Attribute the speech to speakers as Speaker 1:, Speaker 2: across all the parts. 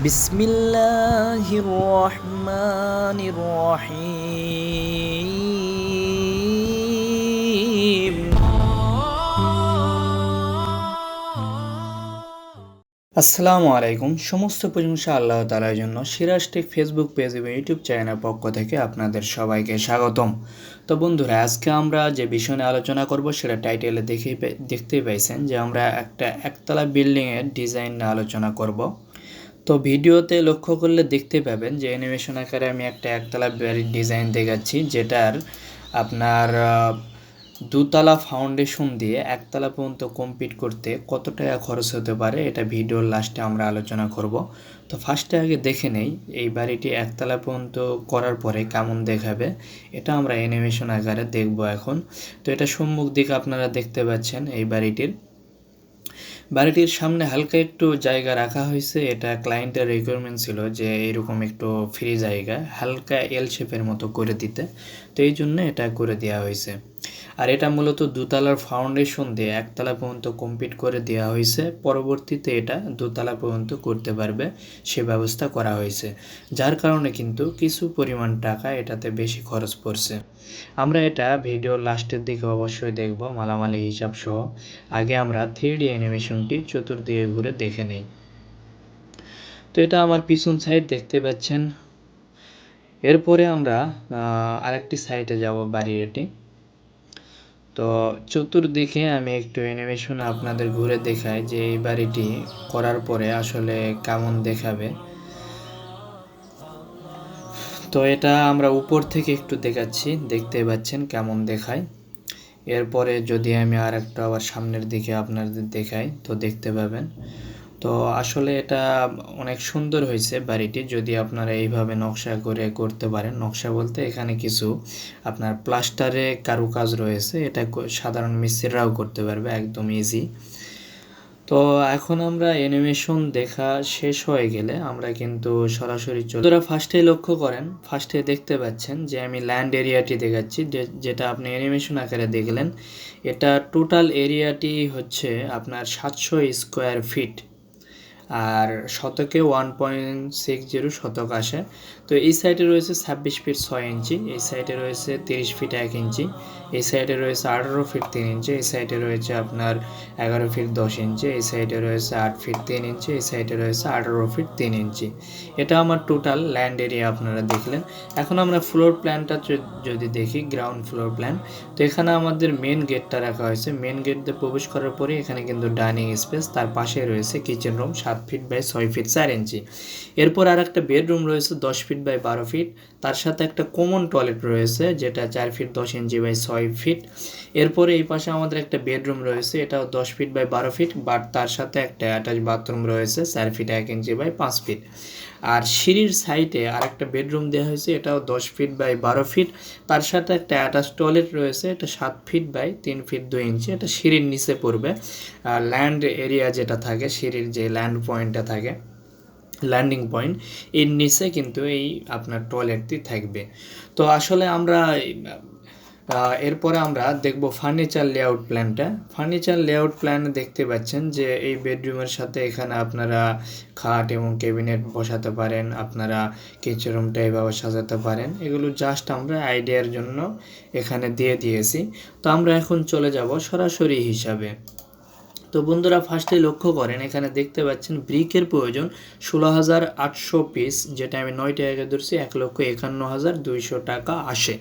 Speaker 1: বিসমিল্লাহির রহমানির রহিম আসসালামু আলাইকুম। সমস্ত প্রশংসা আল্লাহ তালার জন্য। সিরাজটেক ফেসবুক পেজ এবং ইউটিউব চ্যানেলের পক্ষ থেকে আপনাদের সবাইকে স্বাগতম। তো বন্ধুরা, আজকে আমরা যে বিষয় নিয়ে আলোচনা করব, সেটা টাইটেলে দেখেই দেখতেই পাইছেন যে আমরা একটা একতলা বিল্ডিংয়ের ডিজাইন নিয়ে আলোচনা করব। তো ভিডিওতে লক্ষ্য করলে দেখতে পাবেন যে অ্যানিমেশন আকারে আমি একটা একতলা বাড়ির ডিজাইন দেখাচ্ছি, যেটার আপনার দুতলা ফাউন্ডেশন দিয়ে একতলা পর্যন্ত কমপ্লিট করতে কত টাকা খরচ হতে পারে এটা ভিডিওর লাস্টে আমরা আলোচনা করব। তো ফার্স্টে আগে দেখে নেই, এই বাড়িটি একতলা পর্যন্ত করার পরে কেমন দেখাবে, এটা আমরা অ্যানিমেশন আকারে দেখব এখন। তো এটা সম্মুখ দিকে আপনারা দেখতে পাচ্ছেন এই বাড়িটির। বাড়িটির সামনে হালকা একটু জায়গা রাখা হয়েছে। এটা ক্লায়েন্টের রিকোয়ারমেন্ট ছিল যে এরকম একটু ফ্রি জায়গা, হালকা এল শেপের মতো করে দিতে। তো এই জন্য এটা করে দেওয়া হয়েছে। আর এটা মূলত দুতলার ফাউন্ডেশন দিয়ে একতলা পর্যন্ত কমপ্লিট করে দেওয়া হয়েছে। পরবর্তীতে এটা দোতলা পর্যন্ত করতে পারবে, সে ব্যবস্থা করা হয়েছে। যার কারণে কিন্তু কিছু পরিমাণ টাকা এটাতে বেশি খরচ পড়ছে। আমরা এটা ভিডিও লাস্টের দিকে অবশ্যই দেখব, মালামালি হিসাব সহ। আগে আমরা থ্রি ডি অ্যানিমেশনটি চতুর্দিকে ঘুরে দেখে নেই। তো এটা আমার পিছন সাইড দেখতে পাচ্ছেন। এরপরে আমরা আরেকটি সাইডে যাব বাড়ির এটি। তো চতুর্দিকে আমি একটু অ্যানিমেশন আপনাদের ঘুরে দেখাই যে এই বাড়িটি করার পরে আসলে কেমন দেখাবে। তো এটা আমরা উপর থেকে একটু দেখাচ্ছি, দেখতে পাচ্ছেন কেমন দেখায়। এরপরে যদি আমি আর একটু আবার সামনের দিকে আপনাদের দেখাই, তো দেখতে পাবেন। তো আসলে এটা অনেক সুন্দর হয়েছে বাড়িটি। যদি আপনারা এইভাবে নকশা করে করতে পারেন, নকশা বলতে এখানে কিছু আপনার প্লাস্টারে কারুকাজ রয়েছে। এটা সাধারণ মিস্ত্রিরাও করতে পারবে, একদম ইজি তো এখন আমরা অ্যানিমেশন দেখা শেষ হয়ে গেলে আমরা কিন্তু সরাসরি চলে তোরা ফার্স্টে লক্ষ্য করেন ফার্স্টে দেখতে পাচ্ছেন যে আমি ল্যান্ড এরিয়াটি দেখাচ্ছি যেটা আপনি অ্যানিমেশন আকারে দেখলেন। এটা টোটাল এরিয়াটি হচ্ছে আপনার সাতশো স্কোয়ার ফিট আর শতকে ওয়ান পয়েন্ট সিক্স জিরো শতক আসে। তো এই সাইডে রয়েছে ছাব্বিশ ফিট ছয় ইঞ্চি, এই সাইডে রয়েছে তিরিশ ফিট এক ইঞ্চি, এই সাইডে রয়েছে আঠারো ফিট তিন ইঞ্চি, এই সাইডে রয়েছে আপনার এগারো ফিট দশ ইঞ্চি, এই সাইডে রয়েছে আট ফিট তিন ইঞ্চি, এই সাইডে রয়েছে আঠারো ফিট তিন ইঞ্চি। এটা আমার টোটাল ল্যান্ড এরিয়া আপনারা দেখলেন। এখন আমরা ফ্লোর প্ল্যানটা যদি দেখি গ্রাউন্ড ফ্লোর প্ল্যান তো এখানে আমাদের মেন গেটটা রাখা হয়েছে। মেন গেট দিয়ে প্রবেশ করার পরে এখানে কিন্তু ডাইনিং স্পেস তার পাশে রয়েছে কিচেন রুম সাত ফিট বাই ছয় ফিট চার ইঞ্চি। এরপর আর একটা বেডরুম রয়েছে দশ ফিট বাই বারো ফিট তার সাথে একটা কমন টয়লেট রয়েছে, যেটা চার ফিট দশ ইঞ্চি বাই ছয় ফিট এরপরে এই পাশে আমাদের একটা বেডরুম রয়েছে, এটাও দশ ফিট বাই বারো ফিট বাট তার সাথে একটা অ্যাটাচ বাথরুম রয়েছে, চার ফিট এক ইঞ্চি বাই পাঁচ ফিট আর সিঁড়ির সাইডে আরেকটা বেডরুম দেওয়া হয়েছে, এটাও দশ ফিট বাই বারো ফিট তার সাথে একটা অ্যাটাচ টয়লেট রয়েছে, এটা সাত ফিট বাই তিন ফিট দুই ইঞ্চি, এটা সিঁড়ির নিচে পড়বে। আর ল্যান্ড এরিয়া যেটা থাকে, সিঁড়ির যে ল্যান্ড পয়েন্টটা থাকে ল্যান্ডিং পয়েন্ট এর নিচে কিন্তু এই আপনার টয়লেটটি থাকবে। তো আসলে আমরা এরপরে আমরা দেখব ফার্নিচার লেআউট প্ল্যানটা ফার্নিচার লেআউট প্ল্যান দেখতে পাচ্ছেন যে এই বেডরুমের সাথে এখানে আপনারা খাট এবং ক্যাবিনেট বসাতে পারেন, আপনারা কিচেন রুমটা এভাবে সাজাতে পারেন। এগুলো জাস্ট আমরা আইডিয়ার জন্য এখানে দিয়ে দিয়েছি। তো আমরা এখন চলে যাব সরাসরি হিসাবে। তো বন্ধুরা ফার্স্টে লক্ষ্য করেন, এখানে দেখতে পাচ্ছেন ব্রিকের প্রয়োজন ষোলো হাজার আটশো পিস যেটা আমি নয় টাকা ধরছি, এক লক্ষ একান্ন হাজার দুইশো টাকা আসে।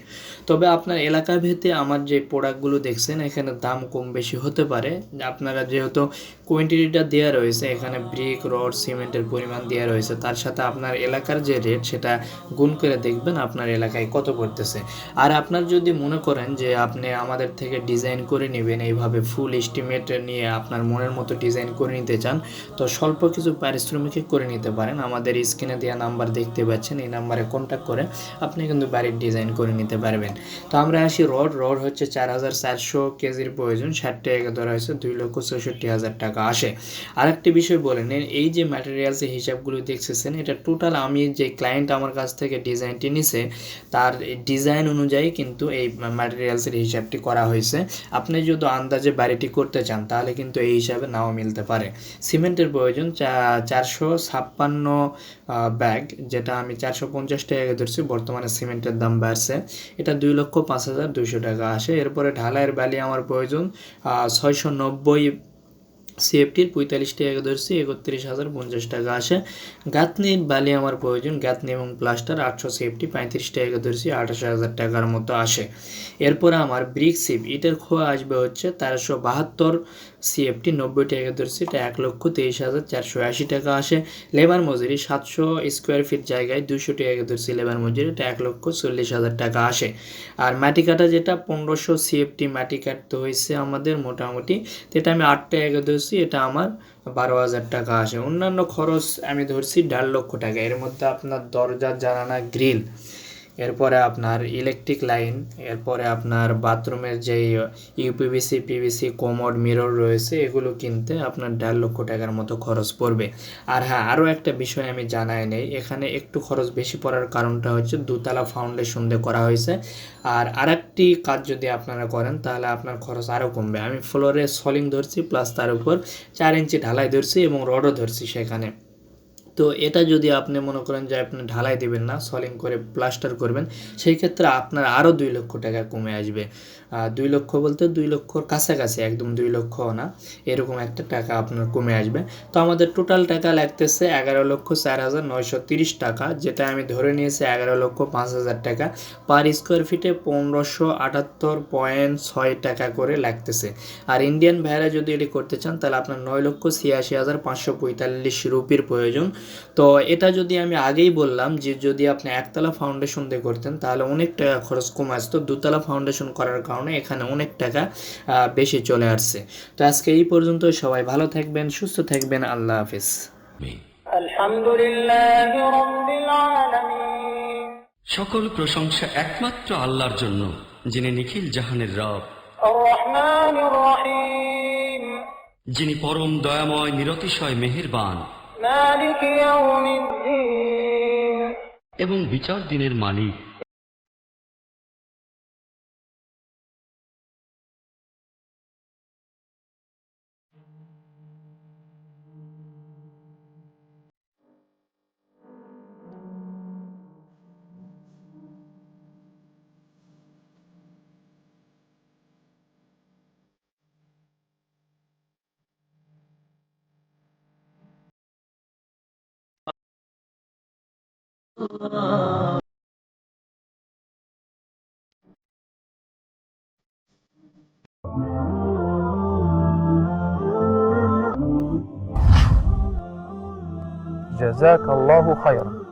Speaker 1: তবে আপনার এলাকা ভেদে আমার যে প্রোডাক্টগুলো দেখছেন, এখানে দাম কম বেশি হতে পারে। আপনারা যেহেতু কোয়ান্টিটিটা দেওয়া রয়েছে, এখানে ব্রিক রড সিমেন্টের পরিমাণ দেওয়া রয়েছে, তার সাথে আপনার এলাকার যে রেট সেটা গুণ করে দেখবেন আপনার এলাকায় কত পড়তেছে। আর আপনার যদি মনে করেন যে আপনি আমাদের থেকে ডিজাইন করে নেবেন, এইভাবে ফুল এস্টিমেট নিয়ে আপনার মনের মতো ডিজাইন করে নিতে চান, তো স্বল্প কিছু পারিশ্রমিকে করে নিতে পারেন। আমাদের স্ক্রিনে দেওয়া নাম্বার দেখতে পাচ্ছেন, এই নাম্বারে কন্ট্যাক্ট করে আপনি কিন্তু বাড়ির ডিজাইন করে নিতে পারবেন। তো আমরা আসি রড রড হচ্ছে চার হাজার চারশো কেজির প্রয়োজন, ষাট টাকা ধরা হয়েছে, দুই লক্ষ চৌষট্টি হাজার টাকা আসে। আরেকটি বিষয় বলে নেন, এই যে ম্যাটেরিয়ালসের হিসাবগুলো দেখতেছেন, এটা টোটাল আমি যে ক্লায়েন্ট আমার কাছ থেকে ডিজাইনটি নিছে, তার ডিজাইন অনুযায়ী কিন্তু এই ম্যাটেরিয়ালসের হিসাবটি করা হয়েছে। আপনি যদি আন্দাজে বাড়িটি করতে চান, তাহলে কিন্তু এই সেই হিসাবে নাও মিলতে পারে। সিমেন্টের প্রয়োজন চারশো ছাপ্পান্ন ব্যাগ, যেটা আমি চারশো পঞ্চাশ টাকা ধরছি, বর্তমানে সিমেন্টের দাম বাড়ছে। এটা দুই লক্ষ পাঁচ হাজার দুইশো টাকা আসে। এরপরে ঢালাইয়ের বালি আমার প্রয়োজন ছয়শো নব্বই সিএফটির পঁয়তাল্লিশ টাকা ধরছি, একত্রিশ হাজার পঞ্চাশ টাকা আসে। গাঁথনির বালি আমার প্রয়োজন, গাঁথনি এবং প্লাস্টার আটশো সিএফটি, পঁয়ত্রিশ টাকা ধরছি, আঠাশ হাজার টাকার মতো আসে। এরপরে আমার ব্রিক সিপ, ইটের খোয়া আসবে হচ্ছে তেরোশো বাহাত্তর সিএফটি নব্বই টাকা ধরছি এটা এক লক্ষ তেইশ হাজার চারশো আশি টাকা আসে। লেবার মজুরি সাতশো স্কোয়ার ফিট জায়গায় দুশো টাকা ধরছি লেবার মজুরি এটা এক লক্ষ চল্লিশ হাজার টাকা আসে। আর মাটি কাটা যেটা, পনেরোশো সিএফটি মাটি কাটতে হয়েছে আমাদের মোটামুটি। তো এটা আমি আট টাকা ধরছি এটা আমার বারো হাজার টাকা আসে। অন্যান্য খরচ আমি ধরছি দেড় লক্ষ টাকা। এর মধ্যে আপনার দরজা জানানা গ্রিল এরপরে আপনার ইলেকট্রিক লাইন এরপরে আপনার বাথরুমের যে ইউপিভিসি পিভিসি কোমোড মিরর রয়েছে, এগুলো কিনতে আপনার দেড় লক্ষ টাকার মতো খরচ পড়বে। আর হ্যাঁ আরও একটা বিষয় আমি জানাই নেই, এখানে একটু খরচ বেশি পড়ার কারণটা হচ্ছে দুতলা ফাউন্ডেশন দিয়ে করা হয়েছে। আর আরেকটি কাজ যদি আপনারা করেন, তাহলে আপনার খরচ আরও কমবে। আমি ফ্লোরে সলিং ধরছি প্লাস তার উপর চার ইঞ্চি ঢালাই ধরছি এবং রডও ধরছি সেখানে। তো এটা যদি আপনি মনে করেন যে আপনি ঢালাই দেবেন না, সলিং করে প্লাস্টার করবেন, সেই ক্ষেত্রে আপনার আরও দুই লক্ষ টাকা কমে আসবে। দুই লক্ষ বলতে দুই লক্ষর কাছাকাছি, একদম দুই লক্ষ না। এরকম একটা টাকা আপনার কমে আসবে। তো আমাদের টোটাল টাকা লাগতেছে এগারো লক্ষ চার হাজার নয়শো তিরিশ টাকা, যেটা আমি ধরে নিয়েছি এগারো লক্ষ পাঁচ হাজার টাকা। পার স্কোয়ার ফিটে পনেরোশো আটাত্তর পয়েন্ট ছয় টাকা করে লাগতেছে। আর ইন্ডিয়ান ভাইরা যদি এটি করতে চান, তাহলে আপনার নয় লক্ষ ছিয়াশি হাজার পাঁচশো পঁয়তাল্লিশ রুপির প্রয়োজন। তো এটা যদি আমি আগেই বললাম যে যদি আপনি একতলা ফাউন্ডেশন দিয়ে করতেন, তাহলে অনেক টাকা খরচ কমে আসতো। দুতলা ফাউন্ডেশন করার কারণে কারণে এখানে অনেক টাকা বেশি চলে আসছে। তো আজকে এই পর্যন্ত সবাই ভালো থাকবেন সুস্থ থাকবেন আল্লাহ হাফিজ।
Speaker 2: সকল প্রশংসা একমাত্র আল্লাহর জন্য যিনি নিখিল জাহানের রব। যিনি পরম দয়াময় নিরতিশয় মেহেরবান। এবং বিচার দিনের মালিক।
Speaker 3: جزاك الله خيرا.